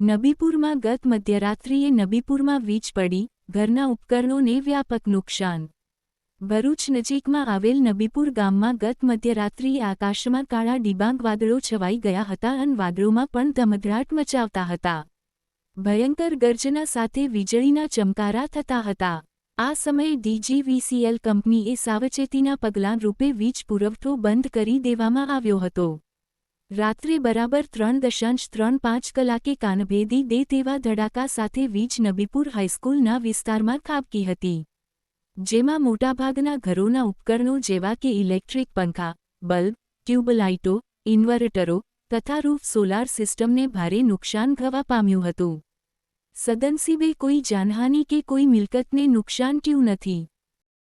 નબીપુરમાં ગત મધ્યરાત્રિએ નબીપુરમાં વીજ પડી, ઘરના ઉપકરણોને વ્યાપક નુકસાન. ભરૂચ નજીકમાં આવેલ નબીપુર ગામમાં ગત મધ્યરાત્રિએ આકાશમાં કાળા ડિબાંગ વાદળો છવાઈ ગયા હતા અને વાદળોમાં પણ ધમધડાટ મચાવતા હતા. ભયંકર ગર્જના સાથે વીજળીના ચમકારા થતા હતા. આ સમયે ડીજીવીસીએલ કંપનીએ સાવચેતીના પગલાં રૂપે વીજ પુરવઠો બંધ કરી દેવામાં આવ્યો હતો. રાત્રે બરાબર ત્રણ દશાંશ ત્રણ પાંચ કલાકે કાનભેદી દે તેવા ધડાકા સાથે વીજ નબીપુર હાઈસ્કૂલના વિસ્તારમાં ખાબકી હતી. જેમાં મોટાભાગના ઘરોના ઉપકરણો જેવા કે ઇલેક્ટ્રિક પંખા, બલ્બ, ટ્યુબલાઇટો, ઇન્વર્ટરો તથા રૂફ સોલાર સિસ્ટમને ભારે નુકસાન થવા પામ્યું હતું. સદનસીબે કોઈ જાનહાનિ કે કોઈ મિલકતને નુકસાન ટ્યું નથી.